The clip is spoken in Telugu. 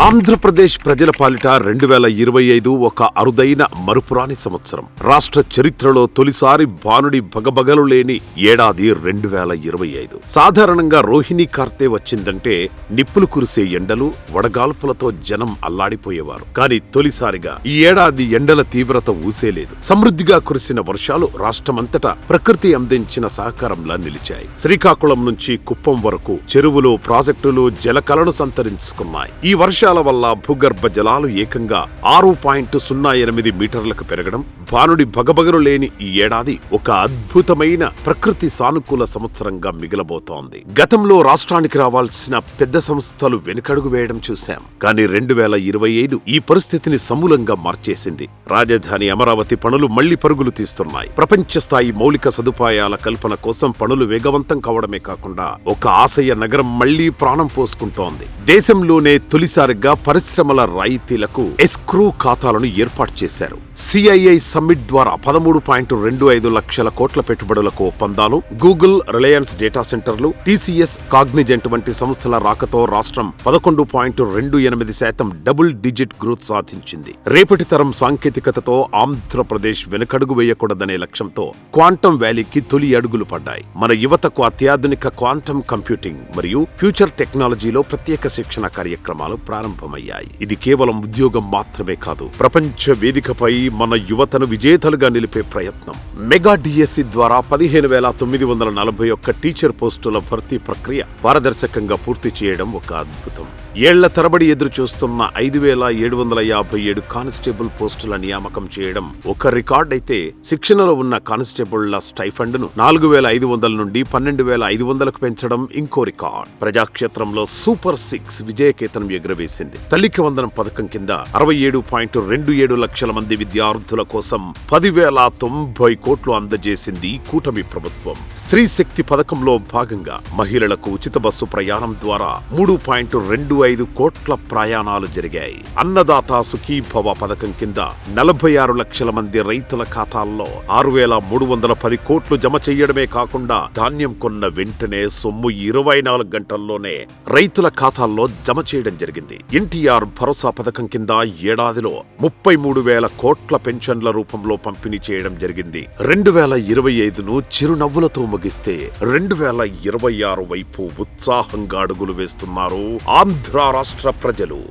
ఆంధ్రప్రదేశ్ ప్రజల పాలిట రెండు వేల ఇరవై ఐదు ఒక అరుదైన మరుపురాని సంవత్సరం. రాష్ట్ర చరిత్రలో తొలిసారి భానుడి భగభగలు లేని ఏడాది రెండు వేల ఇరవై ఐదు. సాధారణంగా రోహిణి కార్తె వచ్చిందంటే నిప్పులు కురిసే ఎండలు వడగాల్పులతో జనం అల్లాడిపోయేవారు. కానీ తొలిసారిగా ఈ ఏడాది ఎండల తీవ్రత ఊసేలేదు. సమృద్ధిగా కురిసిన వర్షాలు రాష్ట్రమంతటా ప్రకృతి అందించిన సహకారంలా నిలిచాయి. శ్రీకాకుళం నుంచి కుప్పం వరకు చెరువులు ప్రాజెక్టులు జలకలను సంతరించుకున్నాయి. ఈ వర్ష వర్షాల వల్ల భూగర్భ జలాలు ఏకంగా ఆరు పాయింట్ సున్నా ఎనిమిది మీటర్లకు పెరగడం భానుడి భగభగరు లేని ఈ ఏడాది ఒక అద్భుతమైన ప్రకృతి సానుకూల సంవత్సరంగా మిగిలబోతోంది. గతంలో రాష్ట్రానికి రావాల్సిన పెద్ద సంస్థలు వెనుకడుగు వేయడం చూశాం. కానీ రెండు వేల ఇరవై ఐదు ఈ పరిస్థితిని సమూలంగా మార్చేసింది. రాజధాని అమరావతి పనులు మళ్ళీ పరుగులు తీస్తున్నాయి. ప్రపంచ స్థాయి మౌలిక సదుపాయాల కల్పన కోసం పనులు వేగవంతం కావడమే కాకుండా ఒక ఆశయ నగరం మళ్ళీ ప్రాణం పోసుకుంటోంది. దేశంలోనే తొలిసారి తొలిసారిగా పరిశ్రమల రాయితీలకు ఎస్క్రూ ఖాతాలను ఏర్పాటు చేశారు. సిఐఐ సమ్మిట్ ద్వారా పదమూడు పాయింట్ రెండు ఐదు లక్షల కోట్ల పెట్టుబడులకు ఒప్పందాలు గూగుల్ రిలయన్స్ డేటా సెంటర్లు టీసీఎస్ కాగ్నిజెంట్ వంటి సంస్థల రాకతో రాష్ట్రం పదకొండు పాయింట్ రెండు ఎనిమిది శాతం డబుల్ డిజిట్ గ్రోత్ సాధించింది. రేపటి తరం సాంకేతికతతో ఆంధ్రప్రదేశ్ వెనుకడుగు వేయకూడదనే లక్ష్యంతో క్వాంటం వ్యాలీకి తొలి అడుగులు పడ్డాయి. మన యువతకు అత్యాధునిక క్వాంటం కంప్యూటింగ్ మరియు ఫ్యూచర్ టెక్నాలజీలో ప్రత్యేక శిక్షణ కార్యక్రమాలు ప్రారంభమయ్యాయి. ఇది కేవలం ఉద్యోగం మాత్రమే కాదు ప్రపంచ వేదికపై మన యువతను విజేతలుగా నిలిపే ప్రయత్నం. మెగా డిఎస్సి ద్వారా పదిహేను వేల తొమ్మిది వందల నలభై ఒక్క టీచర్ పోస్టుల భర్తీ ప్రక్రియ పారదర్శకంగా పూర్తి చేయడం ఒక అద్భుతం. ఏళ్ళ తరబడి ఎదురు చూస్తున్న ఐదు వేల ఏడు వందల యాభై ఏడు కానిస్టేబుల్ పోస్టుల నియామకం చేయడం ఒక రికార్డ్ అయితే శిక్షణలో ఉన్న కానిస్టేబుళ్ళ స్టైఫండ్ను నాలుగు వేల ఐదు వందల నుండి పన్నెండు వేల ఐదు వందలకు పెంచడం ఇంకో రికార్డ్. ప్రజాక్షేత్రంలో సూపర్ సిక్స్ విజయకేతనం ఎగురవేసింది. తల్లికి వందనం పథకం కింద అరవై ఏడు పాయింట్ రెండు ఏడు లక్షల మంది విద్యార్థుల కోసం పదివేల తొంభై కోట్లు అందజేసింది కూటమి ప్రభుత్వం. స్త్రీ శక్తి పథకంలో భాగంగా మహిళలకు ఉచిత బస్సు ప్రయాణం ద్వారా మూడు పాయింట్ రెండు ఐదు కోట్ల ప్రయాణాలు జరిగాయి. అన్నదాత సుఖీభవ పథకం కింద నలభై ఆరు లక్షల మంది రైతుల ఖాతాల్లో ఆరు వేల మూడు వందల పది కోట్లు జమ చేయడమే కాకుండా ధాన్యం కొన్న వెంటనే సొమ్ము ఇరవై నాలుగు గంటల్లోనే రైతుల ఖాతాల్లో జమ చేయడం జరిగింది. ఎన్టీఆర్ భరోసా పథకం కింద ఏడాదిలో ముప్పై మూడు వేల కోట్ల పెన్షన్ల రూపంలో పంపిణీ చేయడం జరిగింది. రెండు వేల ఇరవై ఐదును చిరునవ్వులతో ముగిస్తే రెండు వేల ఇరవై ఆరు వైపు ఉత్సాహంగా అడుగులు వేస్తున్నారు ఆంధ్ర రాష్ట్ర ప్రజలు.